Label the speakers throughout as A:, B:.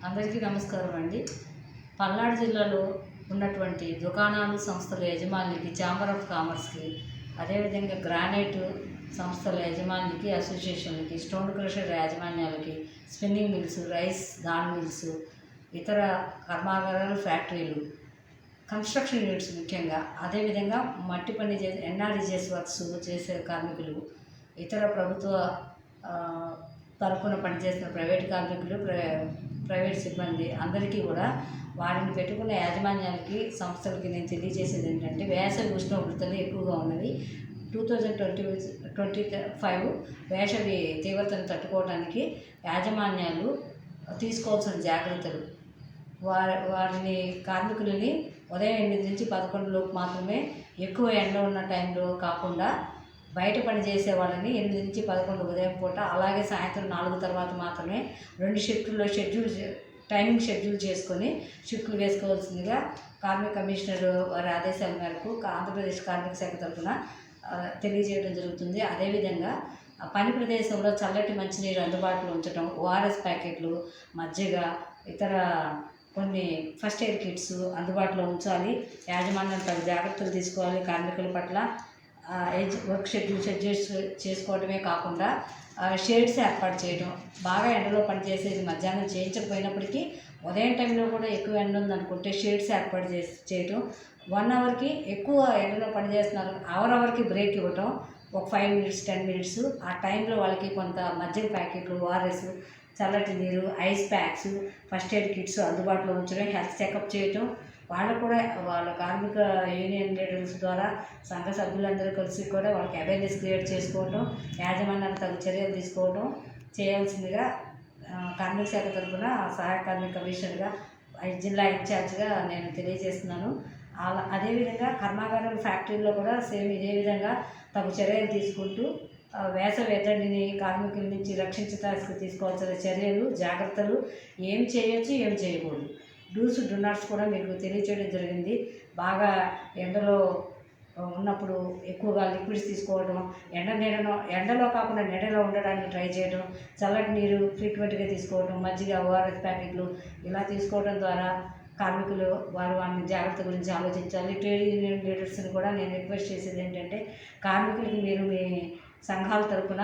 A: అందరికీ నమస్కారం అండి. పల్నాడు జిల్లాలో ఉన్నటువంటి దుకాణాలు సంస్థల యజమానికి ఛాంబర్ ఆఫ్ కామర్స్కి అదేవిధంగా గ్రానైట్ సంస్థల యజమానికి అసోసియేషన్లకి స్టోన్ క్రషర్ యాజమాన్యాలకి స్పిన్నింగ్ మిల్స్ రైస్ దాన్ మిల్స్ ఇతర కర్మాగారాలు ఫ్యాక్టరీలు కన్స్ట్రక్షన్ యూనిట్స్ ముఖ్యంగా అదేవిధంగా మట్టి పని చేసే ఎన్ఆర్ఈజెస్ వర్క్స్ చేసే కార్మికులు ఇతర ప్రభుత్వ తరఫున పనిచేసిన ప్రైవేట్ కార్మికులు ప్ర ప్రైవేట్ సిబ్బంది అందరికీ కూడా వారిని పెట్టుకున్న యాజమాన్యానికి సంస్థలకి నేను తెలియజేసేది ఏంటంటే వేసవి ఉష్ణోగ్రతలు ఎక్కువగా ఉన్నవి. Two thousand twenty twenty five వేసవి తీవ్రతను తట్టుకోవడానికి యాజమాన్యాలు తీసుకోవాల్సిన జాగ్రత్తలు. వారి వారిని కార్మికులని ఉదయం ఎనిమిది నుంచి పదకొండు లోపు మాత్రమే ఎక్కువ ఎండ ఉన్న టైంలో కాకుండా బయట పని చేసే వాళ్ళని ఎనిమిది నుంచి పదకొండు ఉదయం పూట అలాగే సాయంత్రం నాలుగు తర్వాత మాత్రమే రెండు షిఫ్టుల్లో షెడ్యూల్ టైమింగ్ షెడ్యూల్ చేసుకొని షిఫ్ట్లు వేసుకోవాల్సిందిగా కార్మిక కమిషనర్ వారి ఆదేశాల మేరకు ఆంధ్రప్రదేశ్ కార్మిక శాఖ తరఫున తెలియజేయడం జరుగుతుంది. అదేవిధంగా పని ప్రదేశంలో చల్లటి మంచినీరు అందుబాటులో ఉంచడం ఓఆర్ఎస్ ప్యాకెట్లు మజ్జిగ ఇతర కొన్ని ఫస్ట్ ఎయిడ్ కిట్స్ అందుబాటులో ఉంచాలి. యాజమాన్యం తగు జాగ్రత్తలు తీసుకోవాలి. కార్మికుల పట్ల వర్క్ షెడ్యూల్ షెడ్యూల్స్ చేసుకోవడమే కాకుండా షేడ్స్ ఏర్పాటు చేయడం బాగా ఎండలో పనిచేసేది మధ్యాహ్నం చేయించకపోయినప్పటికీ ఉదయం టైంలో కూడా ఎక్కువ ఎండ ఉందనుకుంటే షేడ్స్ ఏర్పాటు చేసి చేయటం. వన్ అవర్కి ఎక్కువ ఎండలో పనిచేస్తున్నారు అవర్ అవర్కి బ్రేక్ ఇవ్వటం. ఒక ఫైవ్ మినిట్స్ టెన్ మినిట్స్. ఆ టైంలో వాళ్ళకి కొంత మజ్జిగ ప్యాకెట్లు ఓఆర్ఎస్ చల్లటి నీరు ice packs first aid kits అందుబాటులో ఉంచడం హెల్త్ చెకప్ చేయటం. వాళ్ళు కూడా వాళ్ళ కార్మిక యూనియన్ లీడర్స్ ద్వారా సంఘ సభ్యులందరూ కలిసి కూడా వాళ్ళకి అవేర్నెస్ క్రియేట్ చేసుకోవటం యాజమాన్యాన్ని తగు చర్యలు తీసుకోవటం చేయాల్సిందిగా కార్మిక శాఖ తరఫున సహాయ కార్మిక కమిషనర్గా జిల్లా ఇన్ఛార్జ్గా నేను తెలియజేస్తున్నాను. అలా అదేవిధంగా కర్మాగారం ఫ్యాక్టరీలో కూడా సేమ్ ఇదే విధంగా తగు చర్యలు తీసుకుంటూ వేసవి ఎద్దడిని కార్మికుల నుంచి రక్షించడానికి తీసుకోవాల్సిన చర్యలు జాగ్రత్తలు ఏం చేయొచ్చు ఏం చేయకూడదు. డూస్ డునాట్స్ కూడా మీకు తెలియచేయడం జరిగింది. బాగా ఎండలో ఉన్నప్పుడు ఎక్కువగా లిక్విడ్స్ తీసుకోవడం ఎండ నీడలో ఎండలో కాకుండా నీడలో ఉండడానికి ట్రై చేయడం చల్లటి నీరు ఫ్రీక్వెంట్గా తీసుకోవడం మజ్జిగ ఓఆర్ఎస్ ప్యాకెట్లు ఇలా తీసుకోవడం ద్వారా కార్మికులు వారు వారిని జాగ్రత్త గురించి ఆలోచించాలి. ట్రేడ్ యూనియన్ లీడర్స్ని కూడా నేను రిక్వెస్ట్ చేసేది ఏంటంటే కార్మికులకి మీరు మీ సంఘాల తరపున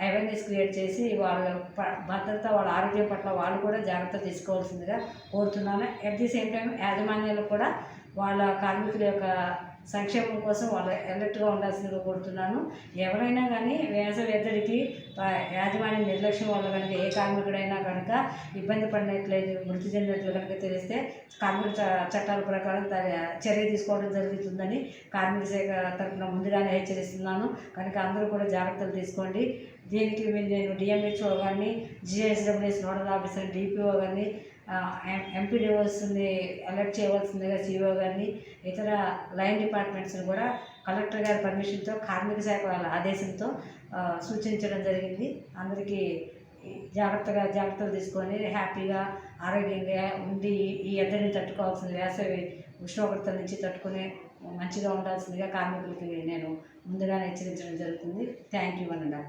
A: అవేర్నెస్ క్రియేట్ చేసి వాళ్ళ ప- భద్రత వాళ్ళ ఆరోగ్యం పట్ల వాళ్ళు కూడా జాగ్రత్త తీసుకోవాల్సిందిగా కోరుతున్నాను. అట్ ది సేమ్ టైం యాజమాన్యాలు కూడా వాళ్ళ కార్మికుల యొక్క సంక్షేమం కోసం వాళ్ళు అలర్ట్గా ఉండాల్సిందిగా కోరుతున్నాను. ఎవరైనా కానీ వేసవి ఎద్దడికి ప- యాజమాన్య నిర్లక్ష్యం వల్ల కనుక ఏ కార్మికుడైనా కనుక ఇబ్బంది పడినట్లయితే మృతి చెందినట్లు కనుక తెలిస్తే కార్మిక చ- చట్టాల ప్రకారం చర్య తీసుకోవడం జరుగుతుందని కార్మిక శాఖ తరఫున ముందుగానే హెచ్చరిస్తున్నాను. కనుక అందరూ కూడా జాగ్రత్తలు తీసుకోండి. దీనికి నేను డిఎంహెచ్ఓ గారిని జిఎస్డబ్ల్యూఎస్ నోడల్ ఆఫీసర్ డిపిఓ గారిని ఎంపీడీఓస్ని అలర్ట్ చేయవలసిందిగా సిఓ గారిని ఇతర లైన్ డిపార్ట్మెంట్స్ని కూడా కలెక్టర్ గారి పర్మిషన్తో కార్మిక శాఖ వాళ్ళ ఆదేశంతో సూచించడం జరిగింది. అందరికీ జాగ్రత్తగా జాగ్రత్తలు తీసుకొని హ్యాపీగా ఆరోగ్యంగా ఉండి ఈ ఎద్దరిని తట్టుకోవాల్సిన వేసవి ఉష్ణోగ్రత నుంచి తట్టుకునే మంచిగా ఉండాల్సిందిగా కార్మికులకి నేను ముందుగానే హెచ్చరించడం జరుగుతుంది. థ్యాంక్ యూ అనండి